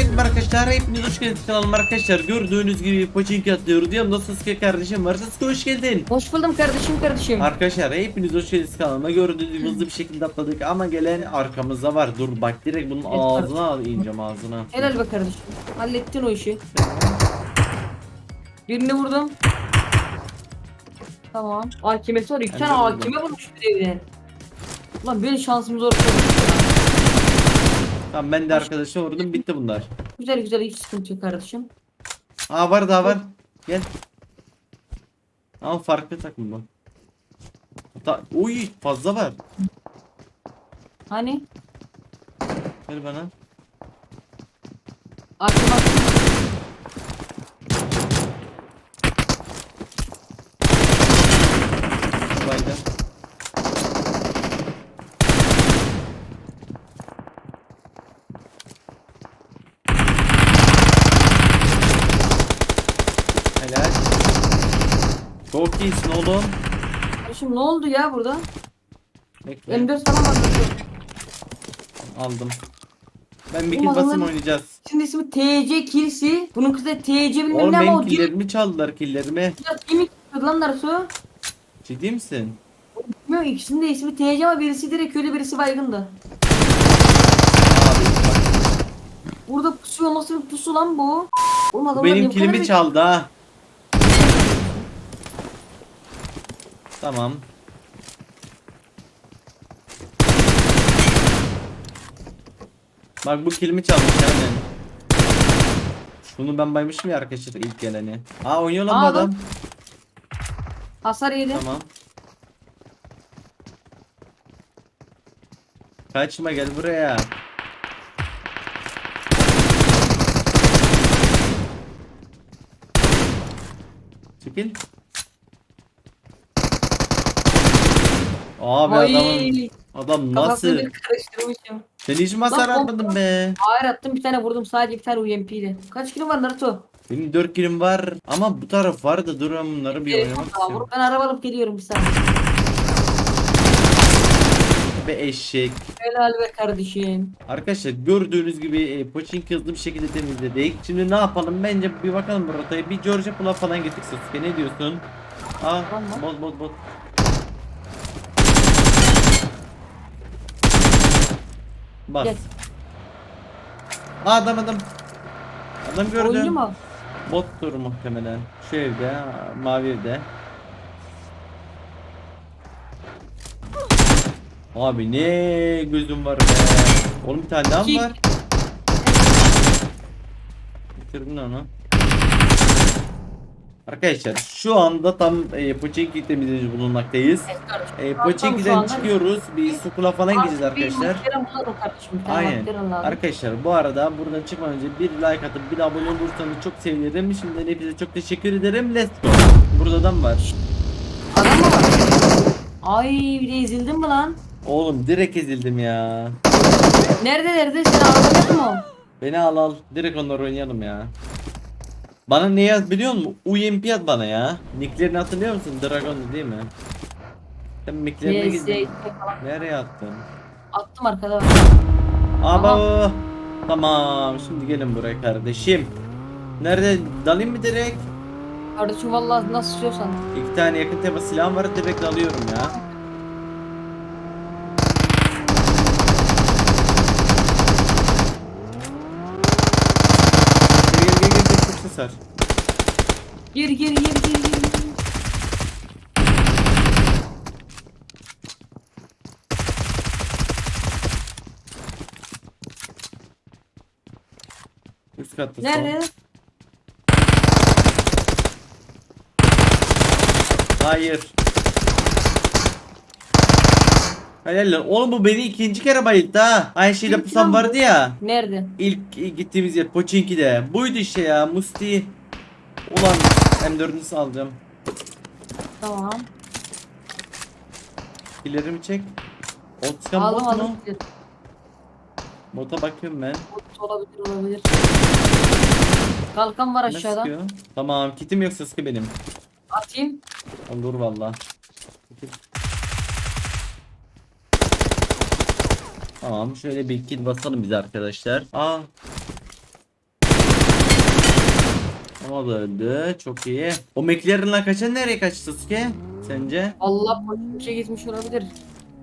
Selamünaleyküm arkadaşlar. Hepiniz hoş geldiniz kanalıma arkadaşlar. Gördüğünüz gibi Pochinki atlıyoruz. Yanımda Sasuke kardeşim var. Sasuke hoş geldin. Hoş buldum kardeşim kardeşim. Arkadaşlar hepiniz hoş geldiniz kanalıma. Gördüğünüz gibi hızlı bir şekilde atladık ama gelen arkamızda var. Dur bak direkt bunun ağzına al ineceğim ağzına. Helal be kardeşim. Hallettin o işi. Birini vurdum. Tamam. Hakimesi var. İki tane hakime vurmuş bir evden. Ulan böyle şansımız ortada. Tamam ben de arkadaşa vurdum bitti bunlar. Güzel güzel hiç sıkıntı yok kardeşim. Aa var daha var. Gel. Ama farklı takım bu. Ta Uy fazla var. Hani? Ver bana. Hakim Helal. Çok iyisin oğlum. Kardeşim ne oldu ya burada? Bekle. M4 falan var. Aldım. Ben bir kill Oğlum basım adamların- oynayacağız. Şimdi ismi TC Kilsi. Bunun kızı da TC bilmem Oğlum ne ama o benim killerimi çaldılar killerimi. Kimi lan Naruto? Ciddi misin? Bilmiyorum ikisinin de ismi TC ama birisi direkt köylü birisi baygındı. Abi bak. Burada pusuyor nasıl bir pusu lan bu? Oğlum adamlar benim niye bu kadar kilimi bek- çaldı ha. Tamam. Bak bu kilimi çalmış yani. Bunu ben baymışım ya arkadaşlar ilk geleni. Aa oynuyor lan bu Aa, adam. adam. Hasar yedi. Tamam. Kaçma gel buraya. Çekil. Abi Ay, adamın adam Kafasını nasıl? bir karıştırmışım. Sen hiç Lan, atmadın be? Hayır attım bir tane vurdum sadece bir tane UMP ile. Kaç kilo var Naruto? Benim 4 kilim var ama bu taraf var da dur ben bunları bir oynamak Tamam, istiyorum. Ben araba alıp geliyorum bir saniye. Be eşek. Helal be kardeşim. Arkadaşlar gördüğünüz gibi e, Pochinki hızlı bir şekilde temizledik. Şimdi ne yapalım? Bence bir bakalım bu rotaya. Bir George Pool'a falan gittik Sasuke. Ne diyorsun? Aa, Tamam. bot bot bot. Bas. Gel. Aa, adam adam. Adam Oyuncu gördüm. mu? Bottur muhtemelen. Şu evde, mavi evde. Abi ne gözüm var be. Oğlum bir tane daha mı var? Bitirdin onu. Arkadaşlar şu anda tam e, Pochinki temizleyici bulunmaktayız. Evet kardeşim. E, Tam şu Pochinki'den anda- çıkıyoruz. Bir sukula falan gideceğiz bir arkadaşlar. muhterem bulalım kardeşim. Bir tane Aynen. lazım. Arkadaşlar bu arada buradan çıkmadan önce bir like atıp bir de abone olursanız çok sevinirim. Şimdiden hepinize çok teşekkür ederim. Let's go. Burada adam var. Adam mı var? Ay bir de ezildin mi lan? Oğlum direkt ezildim ya. Nerede nerede? Sen ağladın mı? Beni al al. Direkt onları oynayalım ya. Bana ne yaz biliyor musun? UMP yaz bana ya. Nicklerini hatırlıyor musun? Dragon'du değil mi? Sen nicklerine Yes, gittin. falan. Nereye attın? Attım arkada. Aba. Tamam. Şimdi gelin buraya kardeşim. Nerede? Dalayım mı direkt? Kardeşim vallahi nasıl istiyorsan. İki tane yakın temas silahım var. Direkt alıyorum ya. Gel gel var. Gir gir gir gir gir. gir. Üst katta son. Nerede? Hayır. Helal lan. Oğlum bu beni ikinci kere bayılttı ha. Aynı şeyde bu. vardı ya. Nerede? İlk gittiğimiz yer Pochinki'de. Buydu işte ya Musti. Ulan M4'ünü alacağım. Tamam. Killerimi çek. Otkan Aldım bot aldım. mu? Bota bakıyorum ben. Olabilir olabilir. Kalkan var Ne aşağıda. sıkıyor? Tamam kitim yok Sasuke benim. Atayım. Olur valla. Tamam şöyle bir kill basalım biz arkadaşlar. Aa O da öldü. Çok iyi. O McLaren'la kaçan nereye kaçtı Sasuke? Sence? Allah başa gitmiş olabilir.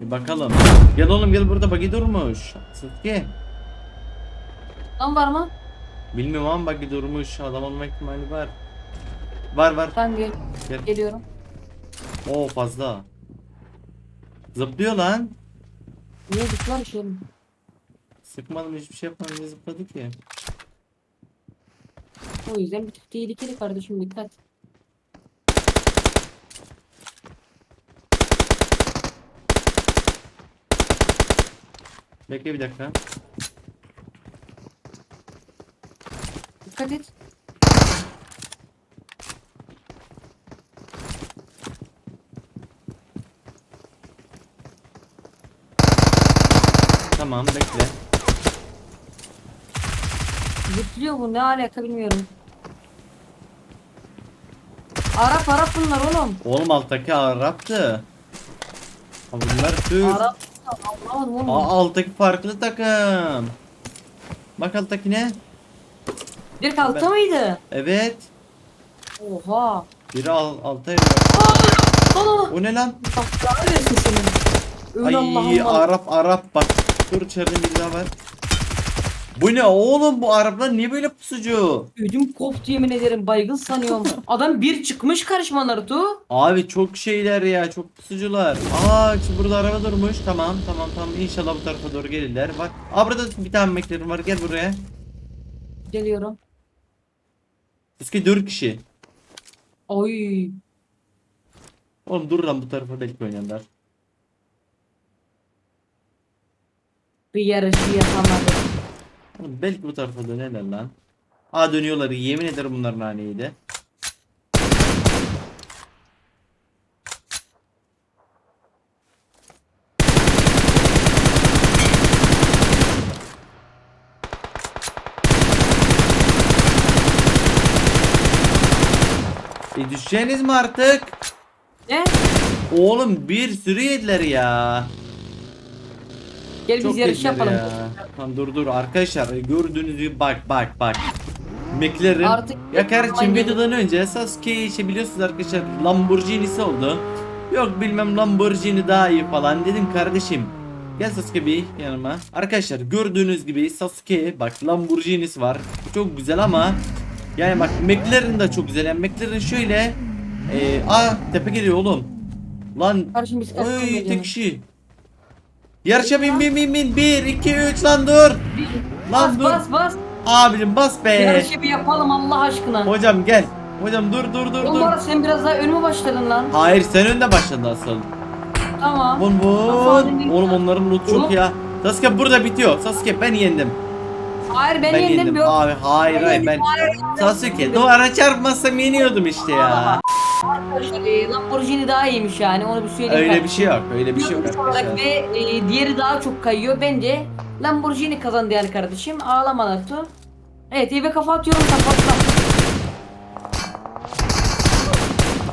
Bir bakalım. Gel oğlum gel burada bagi durmuş. Sasuke. Lan var mı? Bilmiyorum ama bagi durmuş. Adam olma ihtimali var. Var var. Ben gel Gel. geliyorum. Oo fazla. Zıplıyor lan. Niye şey mi? Sıkmadım hiçbir şey yapmadım. Zıpladı ki? O yüzden bir tık tehlikeli kardeşim dikkat. Bekle bir dakika. Dikkat et. Tamam bekle. Zıplıyor bu ne alaka bilmiyorum. Arap Arap bunlar oğlum. Oğlum alttaki Arap'tı. Ha bunlar Türk. Arap anlamadım oğlum. Aa alttaki farklı takım. Bak alttaki ne? Bir altta mıydı? Evet. Oha. Biri al, alta. O ne lan? Bak kahretsin seni. Öl Ay. Arap Arap bak. Dur içeride biri daha var. Bu ne oğlum bu Araplar niye böyle pusucu? Ödüm koptu yemin ederim baygın sanıyorum. Adam bir çıkmış karşıma Naruto. Abi çok şeyler ya çok pusucular. Aa şu burada araba durmuş. Tamam tamam tamam İnşallah bu tarafa doğru gelirler. Bak. Aa burada bir tane meklerim var gel buraya. Geliyorum. Eski 4 kişi. Oy. Oğlum dur lan bu tarafa belki oynayanlar. Bir yarışı yapamadım. Oğlum belki bu tarafa dönerler lan. Aa dönüyorlar yemin ederim bunlar naneydi. E düşeceğiniz mi artık? Ne? Oğlum bir sürü yediler ya. Gel biz yarış yapalım. ya. Tamam dur dur arkadaşlar gördüğünüz gibi bak bak bak. McLaren Artık ya kardeşim Aynen. videodan önce Sasuke işte biliyorsunuz arkadaşlar Lamborghini'si oldu. Yok bilmem Lamborghini daha iyi falan dedim kardeşim. Gel Sasuke bir yanıma. Arkadaşlar gördüğünüz gibi Sasuke bak Lamborghini'si var. Çok güzel ama yani bak McLaren da çok güzel. Yani McLaren şöyle e, aa tepe geliyor oğlum. Lan Kardeşim biz kaç Oy tek kişi. Yarışa bin bin bin bin. 1 2 3 lan dur. Lan Bas dur. bas bas. Abim bas be. Yarışı bir yapalım Allah aşkına. Hocam gel. Hocam dur dur dur dur. arada sen biraz daha önüme başladın lan. Hayır sen önde başladın asıl. Tamam. Vun. aldın? Oğlum onların loot çok Oğlum. ya. Sasuke burada bitiyor. Sasuke ben yendim. Hayır ben, Ben yendim. yendim. Yok. Abi hayır Ben hayır yendim, ben. hayır. Sasuke duvara çarpmasam yeniyordum işte ya. E, Lamborghini daha iyiymiş yani onu bir söyleyeyim. Öyle bir kardeşim. şey yok. Öyle bir şey yok olarak. Ve e, diğeri daha çok kayıyor. Bence Lamborghini kazandı yani kardeşim. Ağlama Naruto. Evet eve kafa atıyorum kapatsam.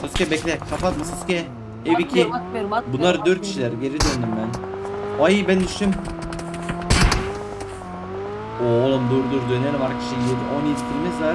Sasuke bekle. Kapatma Sasuke. Ev 2. Atmıyorum, atmıyorum, atmıyorum, Bunlar 4 atmıyorum. kişiler. Geri döndüm ben. Ay ben düştüm. Oğlum dur dur dönelim arkadaşlar. 7 17 kilimiz var.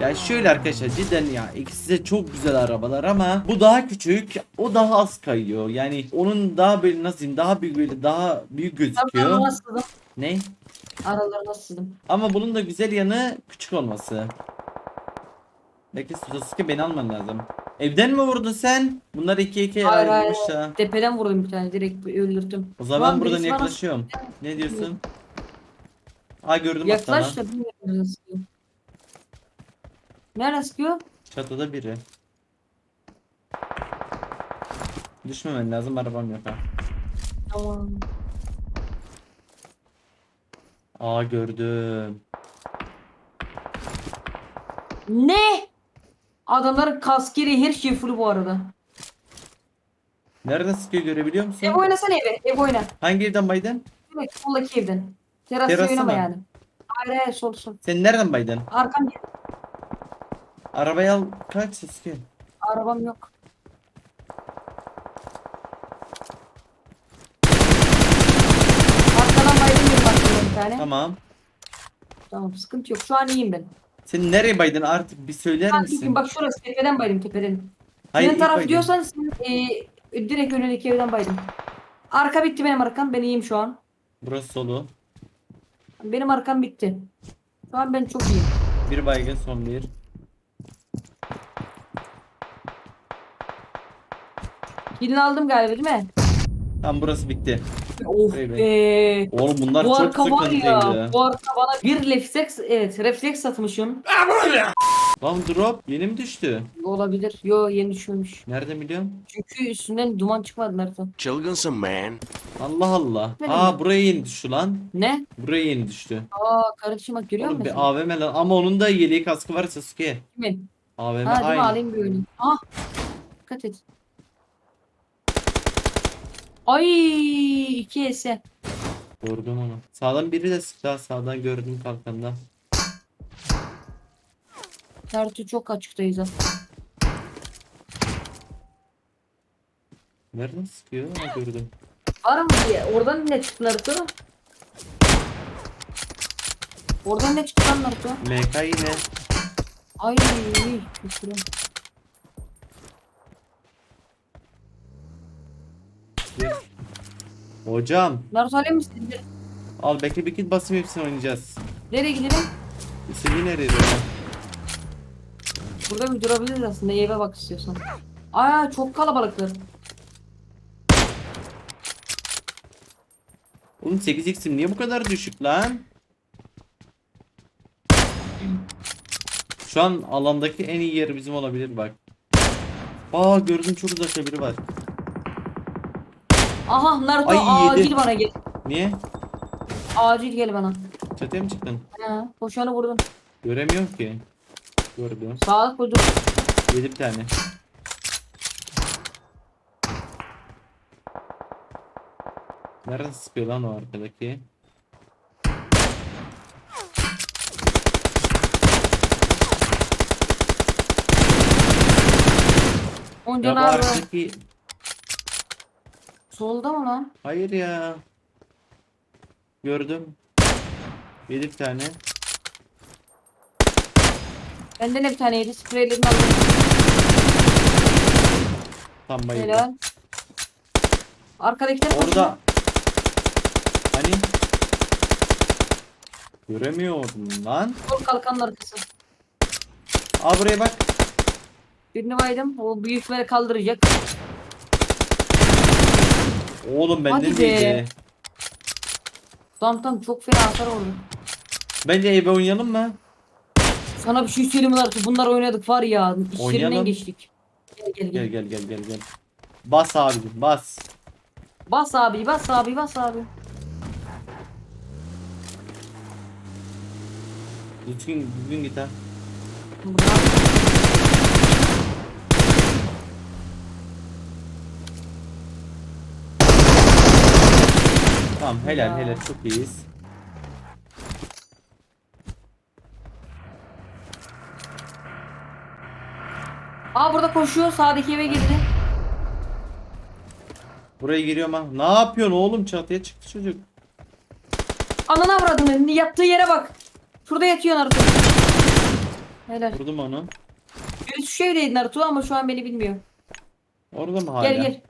Ya şöyle arkadaşlar cidden ya ikisi de çok güzel arabalar ama bu daha küçük o daha az kayıyor. Yani onun daha böyle nasıl diyeyim daha büyük böyle daha büyük Aralarına gözüküyor nasıldım? ne? Aralarına nasıldım? ama bunun da güzel yanı küçük olması. Bekle Sasuke beni alman lazım. Evden mi vurdun sen? Bunlar 2 2 Hayır, ayrılmış hayır. ha. Tepeden vurdum bir tane direkt öldürdüm. o zaman Lan ben buradan birisi bana- yaklaşıyorum. ne diyorsun? Aa gördüm Yaklaş da bilmiyorum nereden sıkıyor. Çatıda biri. Düşmemen lazım arabam yok ha. Tamam. Aa gördüm. Ne? Adamların kaskeri her şey full bu arada. Nereden sıkıyor görebiliyor musun? Ev oynasana eve. Ev oyna. Hangi evden baydın? Evet soldaki evden. Terasta Terasta oynama mı? yani. Hayır hayır sol sol. Sen nereden baydın? Arkam gel. Arabayı al kaç Sasuke. Arabam yok. Arkadan baydım bir baktım bir tane. Tamam. Tamam. sıkıntı yok. Şu an iyiyim ben. Sen nereye baydın artık bir söyler Ha, misin? Bak şurası tepeden baydım tepeden. Hayır, Senin ilk tarafı baydın. diyorsan sen, e, direkt önündeki evden baydım. Arka bitti benim arkam. Ben iyiyim şu an. Burası solu. Benim arkam bitti. Şu an ben çok iyiyim. Bir baygın son bir. Kilini aldım galiba değil mi? Tamam burası bitti. Of be. be. Oğlum bunlar Bu çok arka var sıkıntıydı. ya. Bu arka bana bir refleks evet refleks satmışım. Lan drop yeni mi düştü? Olabilir. Yo yeni düşmemiş. Nereden biliyorsun? Çünkü üstünden duman çıkmadı Naruto. Çılgınsın man. Allah Allah. Benim Aa mi? buraya yeni düştü lan. Ne? Buraya yeni düştü. Aa kardeşim bak görüyor Oğlum musun? bir AVM lan ama onun da yeleği kaskı var Sasuke. Kimin? AVM Ha değil mi aynı. alayım bir oyunu. Ah. Dikkat et. Ay iki ese. Gördüm onu. Sağdan biri de sıktı ha, sağdan gördüm kalkanda. Naruto çok açıktayız ha. Nereden sıkıyor? Ha gördüm. Var mı diye? Oradan ne çıktı Naruto? Oradan ne çıktı lan Naruto? MK yine. Ay kötü. Hocam Naruto alayım mı seni? al bekle bir kit basayım hepsini oynayacağız. Nereye gidelim? İstediğin nereye diyorsun? Burada bir durabiliriz aslında eve bak istiyorsan. Aa çok kalabalıklar. Oğlum 8x'im niye bu kadar düşük lan? Şu an alandaki en iyi yer bizim olabilir bak. Aa gördüm çok uzakta biri var. Aha Naruto Ay, yedi. acil bana gel. Niye? Acil gel bana. Çatıya mı çıktın? Ha, koşanı vurdum. Göremiyorum ki. Gördüm. Sağa koydum. Yedi bir tane. Nereden sıkıyor lan o arkadaki? Onca Ya bu arkadaki... Solda mı lan? Hayır ya. Gördüm. Yedi bir tane. Benden de bir tane yedi. Spreylerini aldım. Tam bayıldı. Helal. Arkadakiler. Orada. Hani? Göremiyorum lan. Sol kalkanın arkası. Aa buraya bak. Birini baydım. O büyük böyle kaldıracak. Oğlum benden Hadi be. değildi. Tamam tamam çok fena hasar oldu. Bence eve oynayalım mı? Sana bir şey söyleyeyim mi? Bunlar oynadık var ya. Oynayalım. İşlerinden geçtik. Gel gel Gel gel. gel gel gel gel. Bas abicim bas. Bas abi bas abi bas abi. Düzgün düzgün git ha. Tamam helal helal çok iyiyiz. Aa burada koşuyor. Sağdaki eve girdi. Buraya giriyorum ha. Ne yapıyorsun oğlum çatıya çıktı çocuk. Anana avradım. Yattığı yere bak. Şurada yatıyor Naruto. Helal. Vurdum onu. Birisi şu evdeydi Naruto ama şu an beni bilmiyor. Orada mı hala? Gel gel.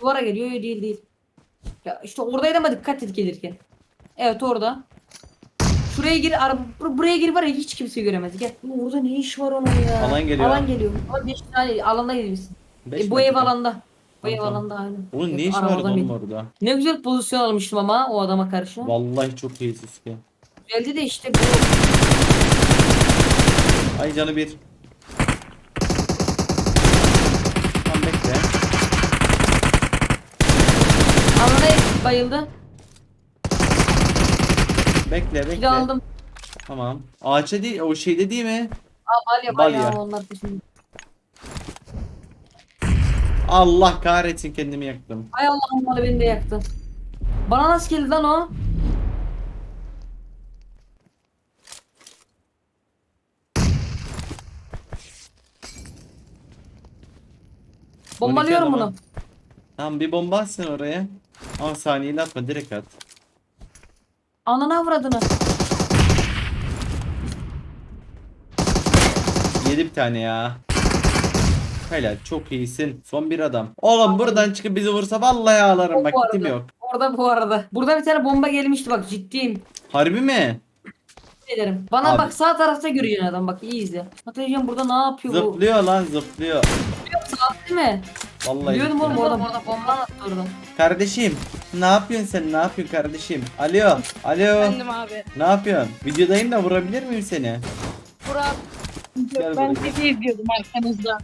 Duvara geliyor. Yok değil değil. Ya işte oradaydı ama dikkat et gelirken. Evet orada. Şuraya gir. Bur- buraya gir var ya hiç kimse göremez. Gel. Ulan Orada ne iş var onun ya? Alan geliyor. Alan geliyor. Ama beş tane biz. Beş E, bu ev alanda. Bu Tamam, ev tamam. alanda aynen. Oğlum ne iş var aramadan oğlum bir- orada? Ne güzel pozisyon almıştım ama o adama karşı. Vallahi çok iyi Sasuke. Geldi de işte bu. Ay canı bir. Tamam bekle. Alana bayıldı. Bekle bekle. Kilo aldım. Tamam. Ağaçta değil o şeyde değil mi? Aa balya Balya. balya onlar peşinde. Allah kahretsin kendimi yaktım. Ay Allah'ım bana beni de yaktı. Bana nasıl geldi lan o? Bombalıyorum bunu. Tamam bir bomba at sen oraya. Ama saniyeyle atma direkt at. Anana avradını. yedi bir tane ya. Helal çok iyisin. Son bir adam. Oğlum buradan çıkıp bizi vursa vallahi ağlarım bak Bu gittim yok. Orada bu arada. Burada bir tane bomba gelmişti bak ciddiyim. Harbi mi? ederim. Bana Abi. bak sağ tarafta göreceksin adam bak iyi izle. Hatırlayacağım burada ne yapıyor bu? Zıplıyor lan zıplıyor. Sağ değil mi? Vallahi Biliyordum oğlum orada orada bomba attı orada. Kardeşim ne yapıyorsun sen ne yapıyorsun kardeşim? Alo alo Efendim abi. ne yapıyorsun? Videodayım da vurabilir miyim seni? Burak. Gel Ben buraya. sizi izliyordum arkanızda.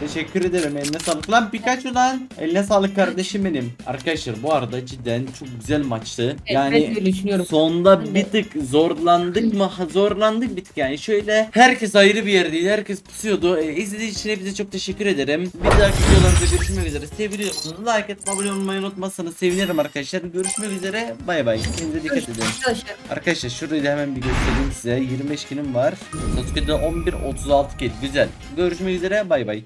Teşekkür ederim eline sağlık. Lan Pikachu lan. Eline sağlık kardeşim benim. Arkadaşlar bu arada cidden çok güzel maçtı. Evet, ben Yani de öyle düşünüyorum. sonda bir tık zorlandık mı? Zorlandık bir tık yani. Şöyle herkes ayrı bir yerdeydi. Herkes pusuyordu. Ee, izlediğiniz için hepinize çok teşekkür ederim. Bir dahaki videolarımızda görüşmek üzere. Seviyorsunuz. Like atmayı, abone olmayı unutmazsanız sevinirim arkadaşlar. Görüşmek üzere. Bay bay. Kendinize dikkat edin. Arkadaşlar şurayı da hemen bir göstereyim size. 25 kilim var. Sasuke'de 11 36 kill. Güzel. Görüşmek üzere. Bay bay.